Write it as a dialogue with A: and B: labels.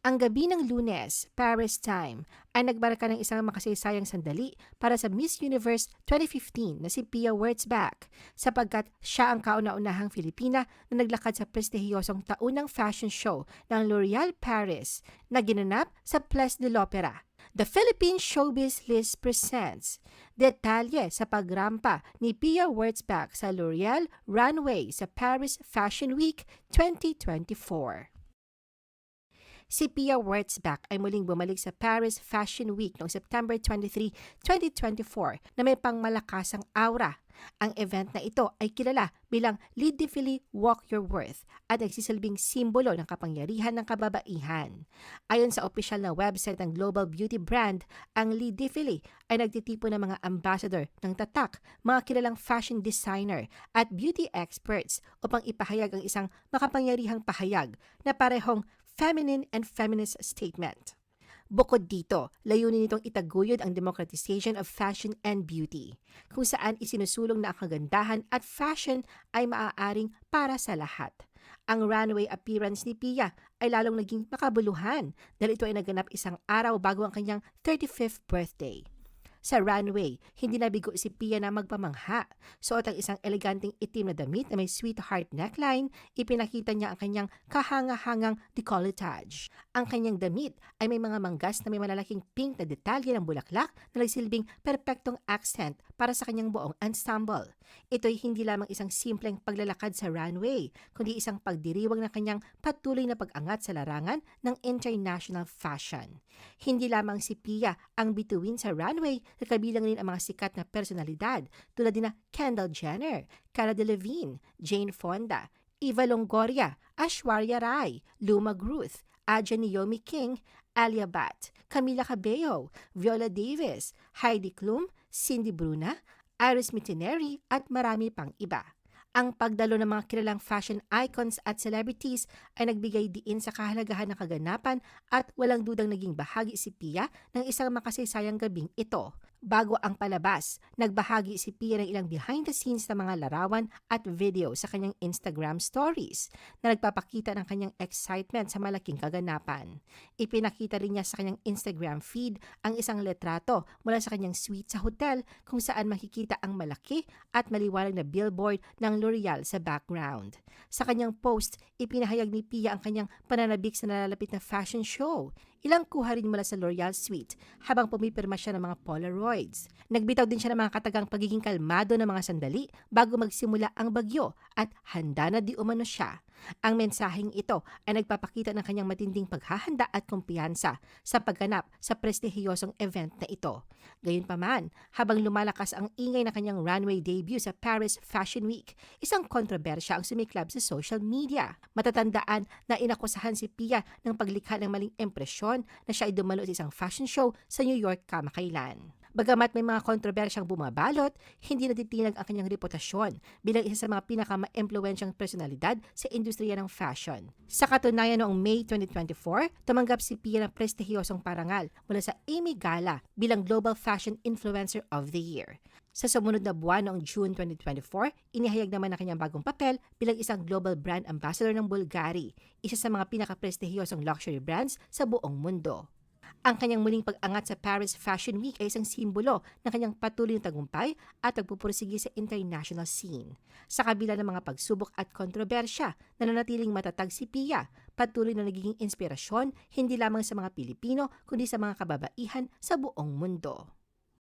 A: Ang gabi ng lunes, Paris time, ay nagbarka ng isang makasaysayang sandali para sa Miss Universe 2015 na si Pia Wurtzbach sapagkat siya ang kauna-unahang Filipina na naglakad sa prestihiyosong taunang fashion show ng L'Oreal Paris na ginanap sa Place de l'Opera. The Philippine Showbiz List presents detalye sa pagrampa ni Pia Wurtzbach sa L'Oreal Runway sa Paris Fashion Week 2024. Si Pia Wurtzbach ay muling bumalik sa Paris Fashion Week noong September 23, 2024 na may pangmalakasang aura. Ang event na ito ay kilala bilang Lead Defile Walk Your Worth at nagsisilbing simbolo ng kapangyarihan ng kababaihan. Ayon sa opisyal na website ng global beauty brand, ang Lead Defile ay nagtitipo ng mga ambassador ng tatak, mga kilalang fashion designer at beauty experts upang ipahayag ang isang makapangyarihang pahayag na parehong feminine and feminist statement. Bukod dito, layunin nitong itaguyod ang democratization of fashion and beauty, kung saan isinusulong na ang kagandahan at fashion ay maaaring para sa lahat. Ang runway appearance ni Pia ay lalong naging makabuluhan dahil ito ay naganap isang araw bago ang kanyang 35th birthday. Sa runway, hindi nabigo si Pia na magpamangha. Suot ang isang eleganteng itim na damit na may sweetheart neckline, ipinakita niya ang kanyang kahanga-hangang decolletage. Ang kanyang damit ay may mga manggas na may malalaking pink na detalye ng bulaklak na nagsilbing perpektong accent para sa kanyang buong ensemble. Ito'y hindi lamang isang simpleng paglalakad sa runway, kundi isang pagdiriwang ng kanyang patuloy na pag-angat sa larangan ng international fashion. Hindi lamang si Pia ang bituin sa runway, kabilang rin ang mga sikat na personalidad tulad ni Kendall Jenner, Cara Delevingne, Jane Fonda, Eva Longoria, Ashwarya Rai, Luma Gruth, Aja Naomi King, Alia Bat, Camila Cabello, Viola Davis, Heidi Klum, Cindy Bruna, Iris Mitineri at marami pang iba. Ang pagdalo ng mga kilalang fashion icons at celebrities ay nagbigay diin sa kahalagahan ng kaganapan at walang dudang naging bahagi si Pia ng isang makasaysayang gabing ito. Bago ang palabas, nagbahagi si Pia ng ilang behind the scenes na mga larawan at video sa kanyang Instagram stories na nagpapakita ng kanyang excitement sa malaking kaganapan. Ipinakita rin niya sa kanyang Instagram feed ang isang letrato mula sa kanyang suite sa hotel kung saan makikita ang malaki at maliwanag na billboard ng L'Oreal sa background. Sa kanyang post, ipinahayag ni Pia ang kanyang pananabik sa nalalapit na fashion show. Ilang kuha rin mula sa L'Oreal suite habang pumipirma siya ng mga Polaroids. Nagbitaw din siya ng mga katagang pagiging kalmado ng mga sandali bago magsimula ang bagyo at handa na di umano siya. Ang mensaheng ito ay nagpapakita ng kanyang matinding paghahanda at kumpiyansa sa pagganap sa prestihiyosong event na ito. Gayunpaman, habang lumalakas ang ingay ng kanyang runway debut sa Paris Fashion Week, isang kontrobersya ang sumiklab sa social media. Matatandaan na inakusahan si Pia ng paglikha ng maling impresyon na siya ay dumalo sa isang fashion show sa New York kamakailan. Bagamat may mga kontrobersyang bumabalot, hindi natitinag ang kanyang reputasyon bilang isa sa mga pinaka-impluensyang personalidad sa industriya ng fashion. Sa katunayan noong May 2024, tumanggap si Pia ng prestihiyosong parangal mula sa Amy Gala bilang Global Fashion Influencer of the Year. Sa sumunod na buwan noong June 2024, inihayag naman ang kanyang bagong papel bilang isang global brand ambassador ng Bulgari, isa sa mga pinaka-prestihiyosong luxury brands sa buong mundo. Ang kanyang muling pag-angat sa Paris Fashion Week ay isang simbolo ng kanyang patuloy na tagumpay at pagpupursige sa international scene. Sa kabila ng mga pagsubok at kontrobersya, nananatiling matatag si Pia, patuloy na nagiging inspirasyon hindi lamang sa mga Pilipino kundi sa mga kababaihan sa buong mundo.